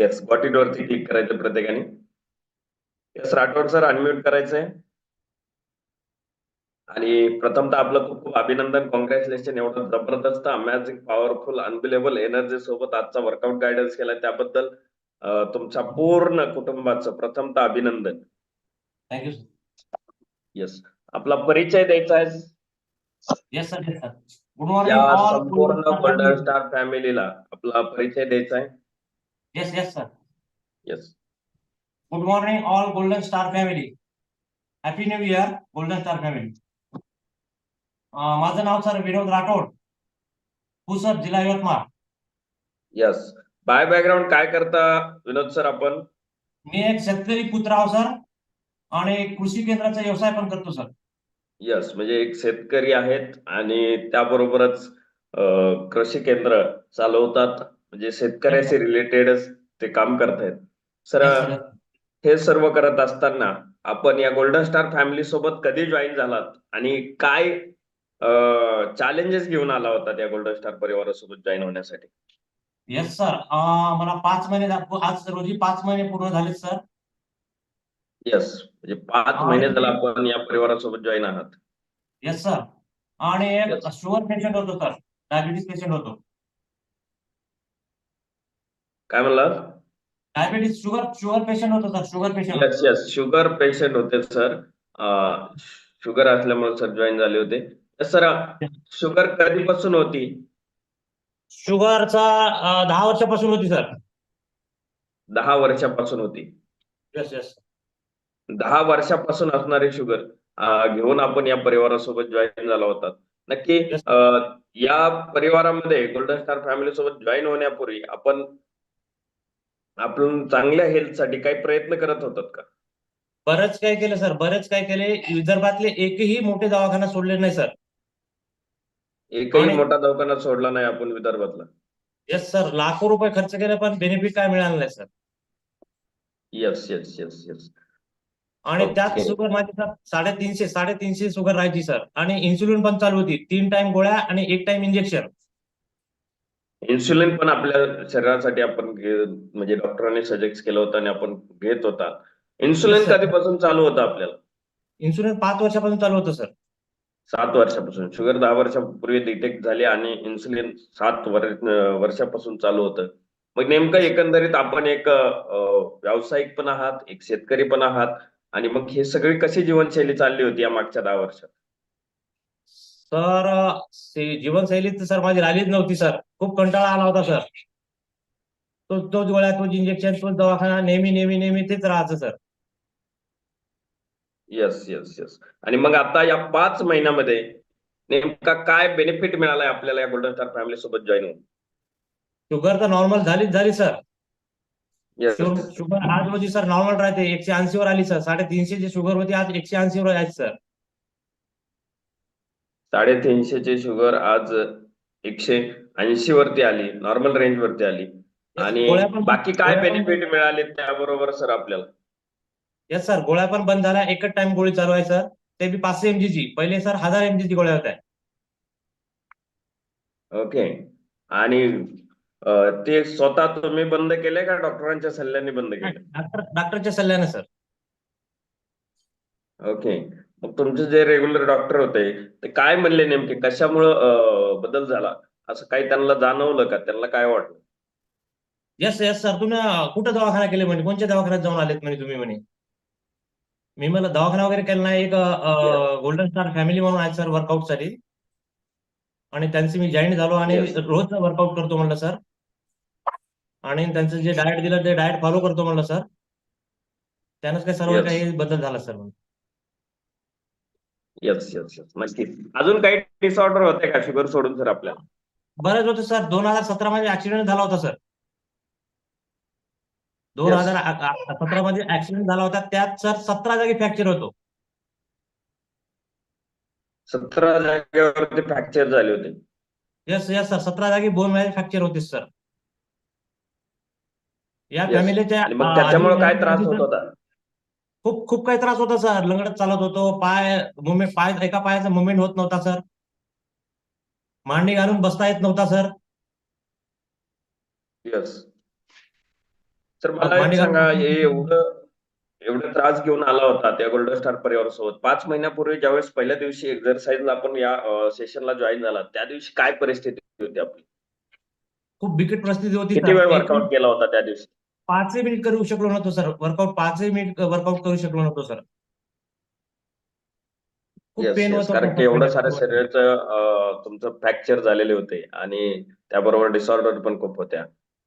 Yes got it वरती click करायचं प्रत्येकाने. येस राठोड सर अनम्यूट करायचंय. आणि प्रथमतः आपलं खूप खूप अभिनंदन कॉंग्रॅच्युलेशन एवढं जबरदस्त अमॅझिंग पॉवरफुल अनबिलेबल एनर्जी सोबत आजचा वर्कआउट गायडन्स केला. त्याबद्दल तुमच्या पूर्ण कुटुंबाचं प्रथमतः अभिनंदन. थँक्यू येस आपला परिचय द्यायचा आहे? येस सर गुड मॉर्निंग संपूर्ण स्टार फॅमिलीला आपला परिचय द्यायचा आहे. Yes yes sir yes good morning all golden star family happy new year golden star family माझं नाव सर विनोद राठोड. पुसद जिल्हा यवतमाळ. येस बाय बॅकग्राऊंड काय करता विनोद सर आपण? मी एक शेतकरी पुत्र आहो सर आणि कृषी केंद्राचा व्यवसाय पण करतो सर यस म्हणजे एक शेतकरी आहेत आणि त्याबरोबरच कृषी केंद्र चालवतात. म्हणजे शेतकऱ्याशी रिलेटेडच ते काम करतायत. सर. हे सर्व करत असताना आपण या गोल्डन स्टार फॅमिली सोबत कधी जॉईन झालात? आणि काय चॅलेंजेस घेऊन आला होता त्या गोल्डन स्टार परिवारासोबत जॉईन होण्यासाठी? येस सर मला पाच महिने आज रोजी पाच महिने पूर्ण झाले सर येस म्हणजे पाच. महिने झाला आपण या परिवारासोबत जॉईन आहात. येस सर आणि. शुगर पेशंट होतो सर डायबिटीस पेशंट होतो. काय म्हणलात डायबिटीस शुगर शुगर पेशंट होतो sir sugar patient yes yes sugar patient होते सर शुगर असल्यामुळे सर जॉईन झाले होते. सर शुगर कधीपासून होती? शुगरचा अं, दहा वर्षापासून होती सर दहा वर्षापासून होती. येस येस दहा वर्षापासून असणारी शुगर घेऊन आपण या परिवारासोबत जॉईन झाला होता. नक्की Yes. अं, या परिवारामध्ये गोल्डन स्टार फॅमिली सोबत जॉईन होण्यापूर्वी आपण आपण चांगल्या हेल्थसाठी काही प्रयत्न करत होतात का? बरेच काय केलं सर. बरेच काय केले. विदर्भातले एकही मोठे दवाखाना सोडले नाही सर. एकही आणि- मोठा दवाखाना सोडला नाही आपण विदर्भातला? येस सर लाखो रुपये खर्च केले पण बेनिफिट काय मिळालं नाही sir. Yes yes yes yes आणि Okay. त्यात शुगर माझी सर साडेतीनशे साडेतीनशे शुगर राहायची सर. आणि इन्सुलिन पण चालू होती. तीन टाइम गोळ्या आणि एक टाइम इंजेक्शन इन्सुलिन पण आपल्या शरीरासाठी आपण म्हणजे डॉक्टरांनी सजेस्ट केलं होतं आणि आपण घेत होता. इन्सुलिन. कधीपासून चालू होतं आपल्याला? इन्सुलिन पाच वर्षापासून चालू होतं सर सात वर्षापासून. शुगर दहा वर्षापूर्वी डिटेक्ट झाली आणि इन्सुलिन सात वर्षापासून चालू होतं. मग नेमकं एकंदरीत आपण एक व्यावसायिक पण आहात एक शेतकरी पण आहात आणि मग हे सगळी कशी जीवनशैली चालली होती या मागच्या दहा वर्षात? सर से- जीवनशैली तर सर माझी राहिलीच नव्हती सर. खूप कंटाळा आला होता सर. तो तोच गोळ्या तोच इंजेक्शन तोच दवाखाना नेहमी नेहमी नेहमी तेच राहायचं सर. येस येस येस आणि मग आता या पाच महिन्यामध्ये नेमका काय बेनिफिट मिळालाय आपल्याला या गोल्डन स्टार फॅमिली सोबत जॉईन होऊन? शुगर तर नॉर्मल झालीच झाली सर. शुगर आज रोजी सर नॉर्मल राहते. एकशे ऐंशी वर आली सर. साडेतीनशे ची शुगर होती आज एकशे ऐंशी वर आहे सर. साडेतीनशे ची शुगर आज एकशे ऐंशी वरती आली नॉर्मल रेंज वरती आली. आणि गोळ्या पण- बाकी काय गोळ्या पण- बेनिफिट मिळाले त्याबरोबर सर आपल्याला? येस सर गोळ्या पण बंद झाल्या एकच टाइम गोळी चालू आहे सर ते बी पाचशे एमजी ची. पहिले सर हजार एमजी ची गोळ्या होत्या. ओके आणि अं, ते स्वतः तुम्ही बंद केले का डॉक्टरांच्या सल्ल्याने बंद केले डॉक्टर डॉक्टरच्या सल्ल्याने सर ओके मग तुमचे जे रेग्युलर डॉक्टर होते ते काय म्हणले नेमके? कशामुळं बदल झाला? असं काही त्यांना जाणवलं का? त्यांना काय वाटलं? येस येस सर तुम्ही कुठं दवाखाना केले म्हणे? कोणत्या दवाखान्यात जाऊन आलेत म्हणे तुम्ही म्हणे? मी मला दवाखाना वगैरे केला नाही. एक गोल्डन स्टार फॅमिली म्हणून आहे सर वर्कआउटसाठी. आणि त्यांचे मी जॉईन झालो आणि. रोज वर्कआउट करतो म्हणलं सर आणि त्यांचं जे डाएट दिलं ते डाएट फॉलो करतो म्हणलं सर त्यानंच काही सर्व. काही बदल झाला सर येस येस येस नक्की. अजून काही डिसऑर्डर होते का? शुगर सोडून सर आपल्याला? बरेच होते सर. दोन हजार सतरा मध्ये ऍक्सिडेंट झाला होता सर. दोन. हजार सतरा मध्ये ऍक्सिडेंट झाला होता. त्यात सर सतरा जागी फ्रॅक्चर होतो. सतरा जागेवरती फ्रॅक्चर झाले होते. येस येस सर सतरा जागी बोनमध्ये फ्रॅक्चर होते सर या. फॅमिलीच्या त्याच्यामुळे काय त्रास होत होता? खूप खूप काही त्रास होता सर. लंगडत चालत होतो. पाय मुवमेंट पाय एका पायाचा मुवमेंट होत नव्हता सर. मांडी घालून बसता येत नव्हता सर. येस सर मला एक सांगा हे एवढं एवढं त्रास घेऊन आला होता त्या गोल्डन स्टार परिवारासोबत. पाच महिन्यापूर्वी ज्यावेळेस पहिल्या दिवशी एक्झरसाईजला आपण या सेशनला जॉईन झाला त्या दिवशी काय परिस्थिती होती आपली? खूप बिकट परिस्थिती होती किती. वेळ वर्कआउट केला होता त्या दिवशी? पाचही मिनिट करू शकलो नव्हतो सर वर्कआउट पाचही मिनिट वर्कआउट करू शकलो नव्हतो सर कारण की एवढं सारं शरीराचं तुमचं फ्रॅक्चर झालेले होते आणि त्याबरोबर डिसऑर्डर पण खूप होत्या.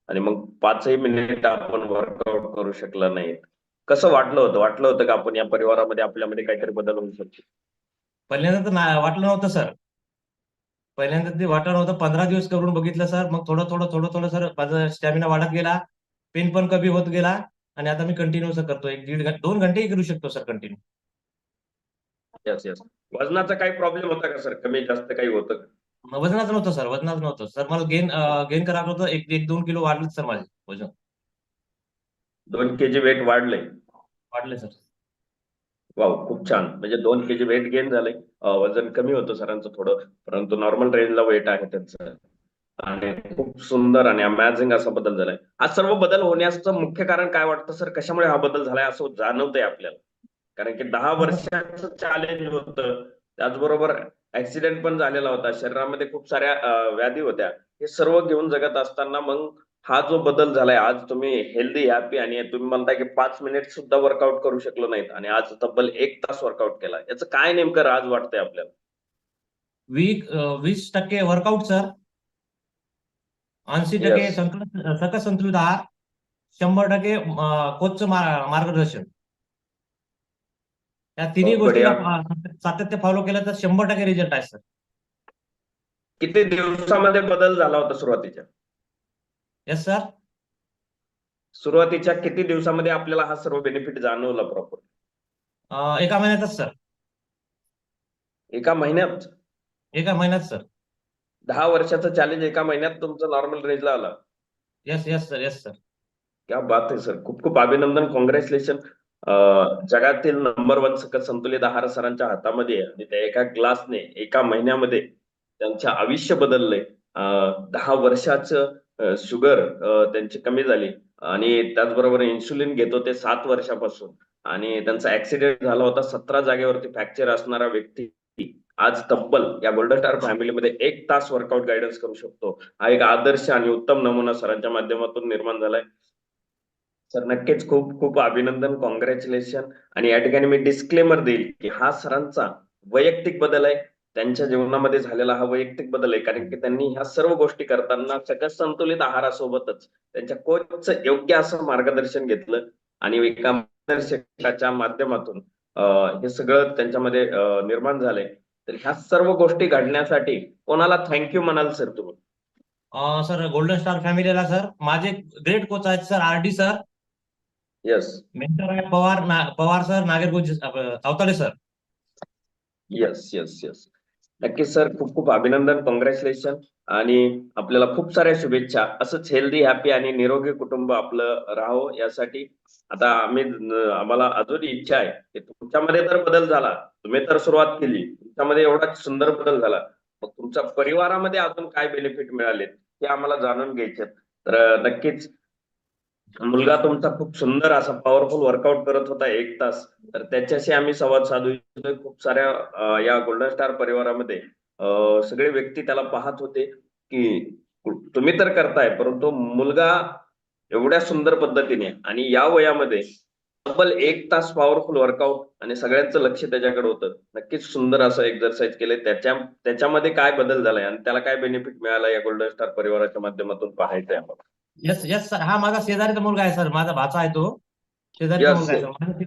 आणि मग पाचही मिनिट आपण वर्कआउट करू शकलं नाही कसं वाटलं होतं? वाटलं होतं का आपण या परिवारामध्ये आपल्यामध्ये काहीतरी बदल होऊ शकतो? पहिल्यांदा तर वाटलं नव्हतं सर पहिल्यांदा ते वाटलं नव्हतं. पंधरा दिवस करून बघितलं सर मग थोडं थोडं थोडं थोडं सर माझा स्टॅमिना वाढत गेला. पेन पण कमी होत गेला आणि आता मी कंटिन्यू करतो एक दीड घंटे दोन घंटेही करू शकतो सर कंटिन्यू येस येस वजनाचा काही प्रॉब्लेम होता का सर कमी जास्त काही होतं का? वजनाचं नव्हतं सर वजनाचं नव्हतं. सर मला गेन गेन करायचं होतं. एक एक दोन किलो वाढलं सर माझे वजन. दोन केजी वेट वाढलंय. वाढले सर वाव खूप छान. म्हणजे दोन केजी वेट गेन झालंय. अं, वजन कमी होतं सरांचं थोडं. परंतु नॉर्मल रेंजला वेट आहे त्यांचं. आणि खूप सुंदर आणि अमॅझिंग असा बदल झालाय. हा सर्व बदल होण्याचं मुख्य कारण काय वाटतं सर? कशामुळे हा बदल झालाय असं जाणवतंय आपल्याला? कारण की दहा वर्षाचं चॅलेंज होतं. त्याचबरोबर ऍक्सिडेंट पण झालेला होता. शरीरामध्ये खूप साऱ्या व्याधी होत्या. हे सर्व घेऊन जगत असताना मग हा जो बदल झालाय आज तुम्ही हेल्दी हॅपी आणि तुम्ही म्हणताय की पाच मिनिट सुद्धा वर्कआउट करू शकलो नाहीत आणि आज तब्बल एक तास वर्कआउट केला. याचं काय नेमकं राज वाटतंय आपल्याला? वीक वीस टक्के वर्कआउट सर ऐंशी टक्के. संतुलित सकस संतुलित आहार शंभर टक्के कोचचं मा- मार्गदर्शन. या तिन्ही. अं, सातत्य फॉलो केलं तर शंभर टक्के रिझल्ट आहे सर किती दिवसामध्ये बदल झाला होता सुरुवातीच्या? येस सर सुरुवातीच्या किती दिवसामध्ये आपल्याला हा सर्व बेनिफिट जाणवला प्रॉपर एका महिन्यातच सर एका महिन्यात? एका महिन्यात सर दहा वर्षाचं चॅलेंज एका महिन्यात तुमचं नॉर्मल रेंजला आला. Yes yes sir yes sir क्या बात आहे सर खूप खूप अभिनंदन कॉंग्रॅच्युलेशन जगातील नंबर वन सकस संतुलित आहार सरांच्या हातामध्ये आहे आणि त्या एका ग्लासने एका महिन्यामध्ये त्यांचं आयुष्य बदललंय. दहा वर्षाचं शुगर त्यांची कमी झाली. आणि त्याचबरोबर इन्सुलिन घेत होते सात वर्षापासून. आणि त्यांचा ऍक्सिडेंट झाला होता सतरा जागेवरती फ्रॅक्चर असणारा व्यक्ती आज तब्बल या गोल्डन स्टार फॅमिलीमध्ये एक तास वर्कआउट गायडन्स करू शकतो. हा एक आदर्श आणि उत्तम नमुना सरांच्या माध्यमातून निर्माण झालाय. सर नक्कीच खूप खूप अभिनंदन कॉंग्रॅच्युलेशन आणि या ठिकाणी मी डिस्क्लेमर देईल की हा सरांचा वैयक्तिक बदल आहे. त्यांच्या जीवनामध्ये झालेला हा वैयक्तिक बदल आहे. कारण की त्यांनी ह्या सर्व गोष्टी करताना सगळ्या संतुलित आहारासोबतच त्यांच्या कोचचं योग्य असं मार्गदर्शन घेतलं आणि एका मार्गदर्शकाच्या माध्यमातून हे सगळं त्यांच्यामध्ये निर्माण झालंय. तर ह्या सर्व गोष्टी घडण्यासाठी कोणाला थँक्यू म्हणाल सर तुम्ही? सर गोल्डन स्टार फॅमिलीला सर माझे ग्रेट कोच आहेत sir R D sir. Yes mentor आहे Pawar Pawar sir Nagargoje Sawtale sir. Yes yes yes नक्कीच सर. खूप खूप अभिनंदन कॉंग्रॅच्युलेशन आणि आपल्याला खूप साऱ्या शुभेच्छा. असंच हेल्दी हॅपी आणि निरोगी कुटुंब आपलं राहो यासाठी. आता आम्ही आम्हाला अजून इच्छा आहे की तुमच्यामध्ये तर बदल झाला. तुम्ही तर सुरुवात केली. तुमच्यामध्ये एवढा सुंदर बदल झाला. मग तुमच्या परिवारामध्ये अजून काय बेनिफिट मिळाले ते आम्हाला जाणून घ्यायचे तर नक्कीच मुलगा तुमचा खूप सुंदर असा पॉवरफुल वर्कआउट करत होता एक तास. तर त्याच्याशी आम्ही संवाद साधू खूप साऱ्या या गोल्डन स्टार परिवारामध्ये सगळे व्यक्ती त्याला पाहत होते की तुम्ही तर करताय परंतु मुलगा एवढ्या सुंदर पद्धतीने आणि या वयामध्ये तब्बल एक तास पॉवरफुल वर्कआउट आणि सगळ्यांचं लक्ष त्याच्याकडे होतं. नक्कीच सुंदर असं एक्झरसाईज केले. त्याच्या त्याच्यामध्ये काय बदल झालाय आणि त्याला काय बेनिफिट मिळाला या गोल्डन स्टार परिवाराच्या माध्यमातून पाहायचंय आम्हाला? Yes yes sir. हा माझा शेजारीचा मुलगा आहे सर. माझा भाचा आहे तो. शेजारीचा Yes, मुलगा आहे sir. सर. माझ्या